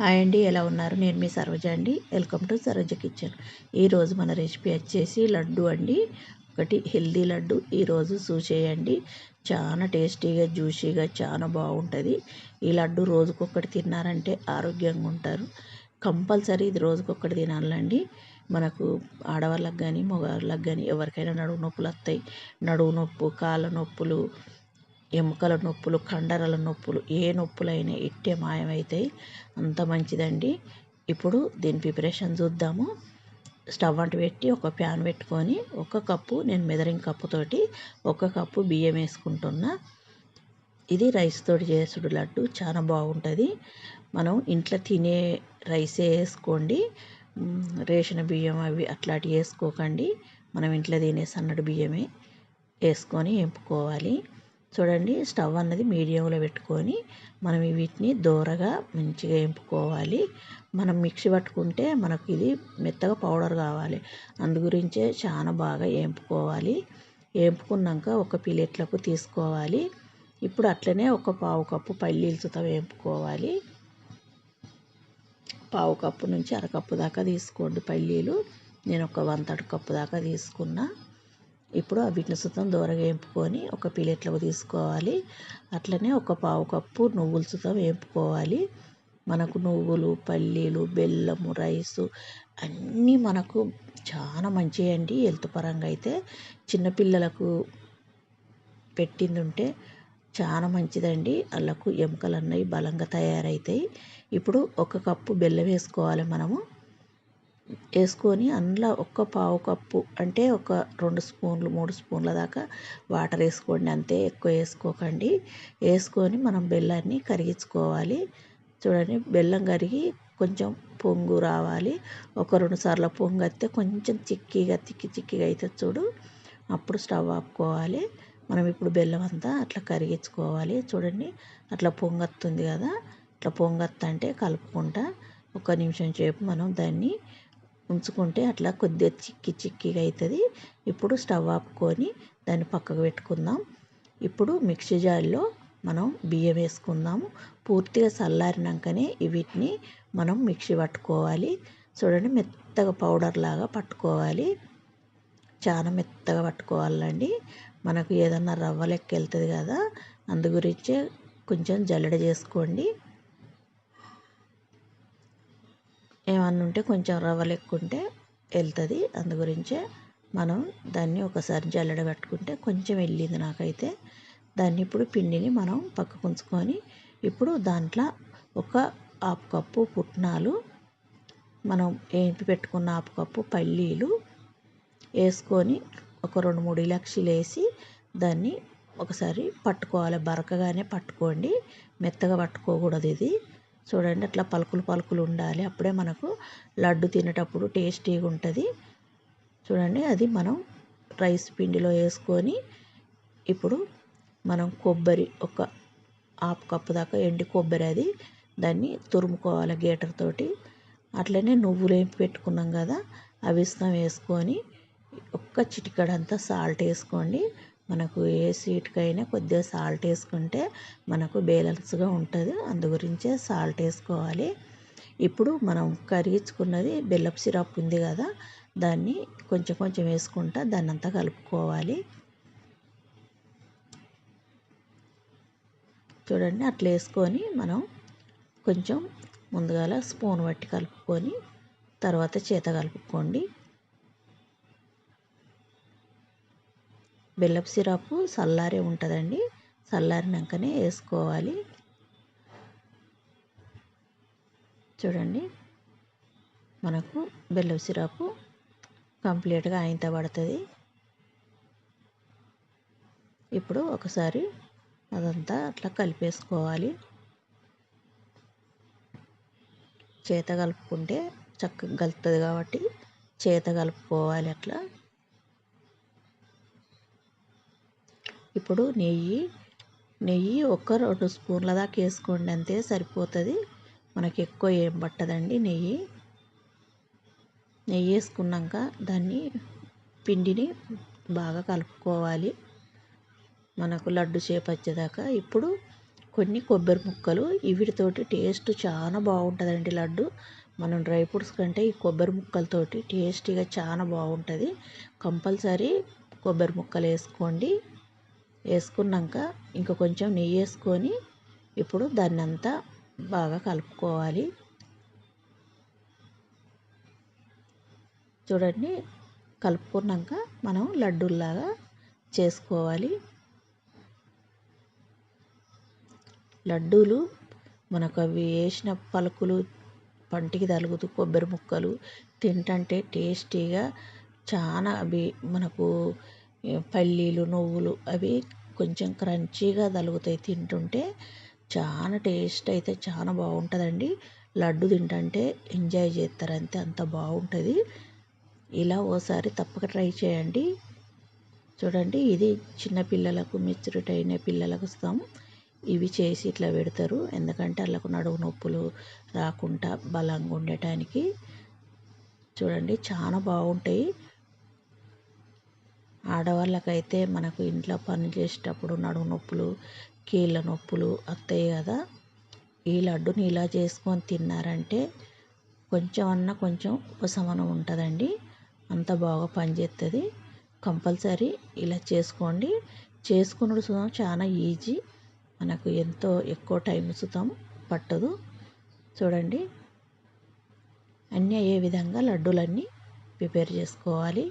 Hi అండి ఎలా ఉన్నారు? నేను మీ సరోజ అండి. Welcome to Saroja kitchen. ఈరోజు మన రెసిపీ వచ్చేసి లడ్డు అండి. ఒకటి హెల్దీ లడ్డు. ఈరోజు చూసేయండి చాలా టేస్టీగా జ్యూసీగా చాలా బాగుంటుంది. ఈ లడ్డు రోజుకొకటి తిన్నారంటే ఆరోగ్యంగా ఉంటారు. కంపల్సరీ ఇది రోజుకొకటి తినాలండి. మనకు ఆడవాళ్ళకి కానీ మగవాళ్ళకి కానీ ఎవరికైనా నడువు నొప్పులు వస్తాయి. నడువు నొప్పు కాళ్ళ నొప్పులు ఎముకల నొప్పులు కండరాల నొప్పులు ఏ నొప్పులైనా ఇట్టే మాయమవుతాయి అంత మంచిదండి. ఇప్పుడు దీని ప్రిపరేషన్ చూద్దాము. స్టవ్ అంటు పెట్టి ఒక ప్యాన్ పెట్టుకొని ఒక కప్పు నేను మెదరింగ్ కప్పుతోటి ఒక కప్పు బియ్యం వేసుకుంటున్నా. ఇది రైస్ తోటి చేసుడు లడ్డు చాలా బాగుంటుంది. మనం ఇంట్లో తినే రైసే వేసుకోండి. రేషన్ బియ్యం అవి అట్లాంటివి వేసుకోకండి. మనం ఇంట్లో తినే సన్నటి బియ్యమే వేసుకొని ఎంపుకోవాలి. చూడండి స్టవ్ అన్నది మీడియంలో పెట్టుకొని మనం వీటిని దూరగా మంచిగా ఎంపుకోవాలి. మనం మిక్సీ పట్టుకుంటే మనకు ఇది మెత్తగా పౌడర్ కావాలి. అందుగురించే చాలా బాగా వేపుకోవాలి వేపుకున్నాక ఒక ప్లేట్లకు తీసుకోవాలి. ఇప్పుడు అట్లనే ఒక పావు కప్పు పల్లీలతో వేపుకోవాలి పావు కప్పు నుంచి అరకప్పు దాకా తీసుకోండి పల్లీలు. నేను ఒక వన్ థర్డ్ కప్పు దాకా తీసుకున్నా. ఇప్పుడు వీటిని సుతం దూరగా వేపుకొని ఒక ప్లేట్లోకి తీసుకోవాలి. అట్లనే ఒక పావు కప్పు నువ్వుల సుతం వేపుకోవాలి. మనకు నువ్వులు పల్లీలు బెల్లము రైసు అన్నీ మనకు చాలా మంచివి అండి హెల్త్ పరంగా అయితే చిన్నపిల్లలకు పెట్టింది ఉంటే చాలా మంచిదండి. వాళ్ళకు ఎముకలు అన్నవి బలంగా తయారవుతాయి ఇప్పుడు ఒక కప్పు బెల్లం వేసుకోవాలి మనము. వేసుకొని అందులో ఒక్క పావు కప్పు అంటే ఒక రెండు స్పూన్లు మూడు స్పూన్ల దాకా వాటర్ వేసుకోండి. అంతే ఎక్కువ వేసుకోకండి. వేసుకొని మనం బెల్లాన్ని కరిగించుకోవాలి. చూడండి బెల్లం కరిగి కొంచెం పొంగు రావాలి. ఒక రెండు సార్లు పొంగు వస్తే కొంచెం చిక్కిగా తిక్కి చిక్కిగా అయితే చూడు. అప్పుడు స్టవ్ ఆపుకోవాలి. మనం ఇప్పుడు బెల్లం అంతా అట్లా కరిగించుకోవాలి. చూడండి అట్లా పొంగత్తుంది కదా. అట్లా పొంగత్తంటే కలుపుకుంటా. ఒక నిమిషం సేపు మనం దాన్ని ఉంచుకుంటే అట్లా కొద్దిగా చిక్కి చిక్కిగా అవుతుంది ఇప్పుడు స్టవ్ ఆపుకొని దాన్ని పక్కకు పెట్టుకుందాం. ఇప్పుడు మిక్సీ జార్లో మనం బియ్యం వేసుకుందాము. పూర్తిగా చల్లారినాకనే వీటిని మనం మిక్సీ పట్టుకోవాలి. చూడండి మెత్తగా పౌడర్ లాగా పట్టుకోవాలి. చాలా మెత్తగా పట్టుకోవాలండి. మనకు ఏదన్నా రవ్వ లెక్క వెళ్తుంది కదా అందు గురించే కొంచెం జల్లెడ చేసుకోండి. ఏమన్నా ఉంటే కొంచెం రవ్వ లెక్క ఉంటే వెళ్తుంది. అందు గురించే మనం దాన్ని ఒకసారి జల్లెడ పెట్టుకుంటే కొంచెం వెళ్ళింది నాకైతే. దాన్ని ఇప్పుడు పిండిని మనం పక్కకు ఉంచుకొని ఇప్పుడు దాంట్లో ఒక హాఫ్ కప్పు పుట్నాలు మనం ఏంపి పెట్టుకున్న హాఫ్ కప్పు పల్లీలు వేసుకొని ఒక రెండు మూడు ఇలాక్షీలు వేసి దాన్ని ఒకసారి పట్టుకోవాలి. బరకగానే పట్టుకోండి. మెత్తగా పట్టుకోకూడదు ఇది. చూడండి అట్లా పలుకులు పలుకులు ఉండాలి. అప్పుడే మనకు లడ్డు తినేటప్పుడు టేస్టీగా ఉంటుంది. చూడండి అది మనం రైస్ పిండిలో వేసుకొని ఇప్పుడు మనం కొబ్బరి ఒక హాఫ్ కప్పు దాకా ఎండి కొబ్బరి అది దాన్ని తురుముకోవాలి గేటర్ తోటి. అట్లనే నువ్వులు ఏం పెట్టుకున్నాం కదా అవి ఇస్తాం వేసుకొని ఒక్క చిటికడంతా సాల్ట్ వేసుకోండి. మనకు ఏ స్వీట్కైనా కొద్దిగా సాల్ట్ వేసుకుంటే మనకు బ్యాలెన్స్గా ఉంటుంది. అందు గురించే సాల్ట్ వేసుకోవాలి. ఇప్పుడు మనం కరిగించుకున్నది బెల్లపు సిరప్ ఉంది కదా దాన్ని కొంచెం కొంచెం వేసుకుంటా దాన్ని అంతా కలుపుకోవాలి. చూడండి అట్లా వేసుకొని మనం కొంచెం ముందుగాల స్పూన్ పట్టి కలుపుకొని తర్వాత చేత కలుపుకోండి. బెల్లపు సిరప్ చల్లారే ఉంటుందండి. చల్లారినాకనే వేసుకోవాలి. చూడండి. మనకు బెల్లపు సిరపు కంప్లీట్గా ఆయంత పడుతుంది. ఇప్పుడు ఒకసారి అదంతా అట్లా కలిపేసుకోవాలి. చేత కలుపుకుంటే చక్కగా కలుపుతుంది కాబట్టి చేత కలుపుకోవాలి అట్లా. ఇప్పుడు నెయ్యి నెయ్యి ఒక రెండు స్పూన్ల దాకా వేసుకోండి అంతే సరిపోతుంది. మనకి ఎక్కువ ఏం పట్టదండి నెయ్యి. నెయ్యి వేసుకున్నాక దాన్ని పిండిని బాగా కలుపుకోవాలి. మనకు లడ్డు షేప్ వచ్చేదాకా ఇప్పుడు కొన్ని కొబ్బరి ముక్కలు వీటితోటి టేస్ట్ చాలా బాగుంటుందండి లడ్డు. మనం డ్రై ఫ్రూట్స్ కంటే ఈ కొబ్బరి ముక్కలతోటి టేస్టీగా చాలా బాగుంటుంది. కంపల్సరీ కొబ్బరి ముక్కలు వేసుకోండి. వేసుకున్నాక ఇంక కొంచెం నెయ్యి వేసుకొని ఇప్పుడు దాన్ని అంతా బాగా కలుపుకోవాలి. చూడండి కలుపుకున్నాక మనం లడ్డూల్లాగా చేసుకోవాలి. లడ్డూలు మనకు అవి వేసిన పలుకులు పంటికి తలుగుతూ కొబ్బరి ముక్కలు తింటంటే టేస్టీగా చాలా అవి మనకు పల్లీలు నువ్వులు అవి కొంచెం క్రంచీగా తలుగుతాయి తింటుంటే చాలా టేస్ట్ అయితే చాలా బాగుంటుందండి. లడ్డు తింటుంటే ఎంజాయ్ చేస్తారు అంతే అంత బాగుంటుంది. ఇలా ఓసారి తప్పక ట్రై చేయండి. చూడండి ఇది చిన్నపిల్లలకు మెచ్యూరిటీ అయిన పిల్లలకు ఇస్తాం. ఇవి చేసి ఇట్లా పెడతారు. ఎందుకంటే వాళ్ళకు నడువు నొప్పులు రాకుండా బలంగా ఉండటానికి. చూడండి చాలా బాగుంటాయి. ఆడవాళ్ళకైతే మనకు ఇంట్లో పని చేసేటప్పుడు నడుము నొప్పులు కీళ్ళ నొప్పులు వస్తాయి కదా. ఈ లడ్డుని ఇలా చేసుకొని తిన్నారంటే కొంచెం అన్న కొంచెం ఉపశమనం ఉంటుందండి. అంత బాగా పనిచేస్తుంది కంపల్సరీ ఇలా చేసుకోండి. చేసుకున్నప్పుడు సుతం చాలా ఈజీ. మనకు ఎంతో ఎక్కువ టైం సుతం పట్టదు. చూడండి. అన్నీ అయ్యే విధంగా లడ్డూలన్నీ ప్రిపేర్ చేసుకోవాలి.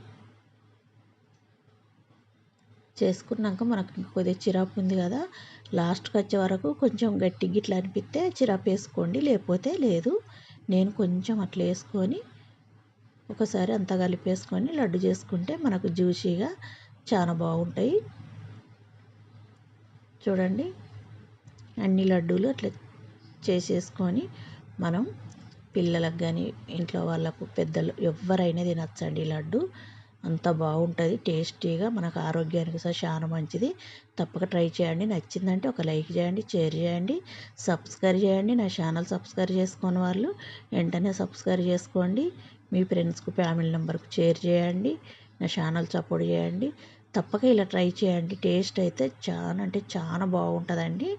చేసుకున్నాక మనకు కొద్దిగా చిరాకు ఉంది కదా. లాస్ట్కి వచ్చే వరకు కొంచెం గట్టి గిట్లా అనిపిస్తే చిరాకు వేసుకోండి లేకపోతే లేదు. నేను కొంచెం అట్లా వేసుకొని ఒకసారి అంతా కలిపేసుకొని లడ్డు చేసుకుంటే మనకు జ్యూసీగా చాలా బాగుంటాయి. చూడండి అన్ని లడ్డూలు అట్లా చేసేసుకొని మనం పిల్లలకు కానీ ఇంట్లో వాళ్ళకు పెద్దలు ఎవరైనా తినచ్చండి లడ్డు. అంత బాగుంటుంది టేస్టీగా మనకు ఆరోగ్యానికి చాలా మంచిది. తప్పక ట్రై చేయండి. నచ్చిందంటే ఒక లైక్ చేయండి షేర్ చేయండి సబ్స్క్రైబ్ చేయండి. నా ఛానల్ సబ్స్క్రైబ్ చేసుకుని వాళ్ళు వెంటనే సబ్స్క్రైబ్ చేసుకోండి. మీ ఫ్రెండ్స్కు ఫ్యామిలీ నెంబర్కు షేర్ చేయండి. నా ఛానల్ సపోర్ట్ చేయండి. తప్పక ఇలా ట్రై చేయండి. టేస్ట్ అయితే చాలా అంటే చాలా బాగుంటుందండి.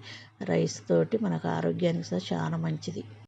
రైస్ తోటి మనకు ఆరోగ్యానికి చాలా మంచిది.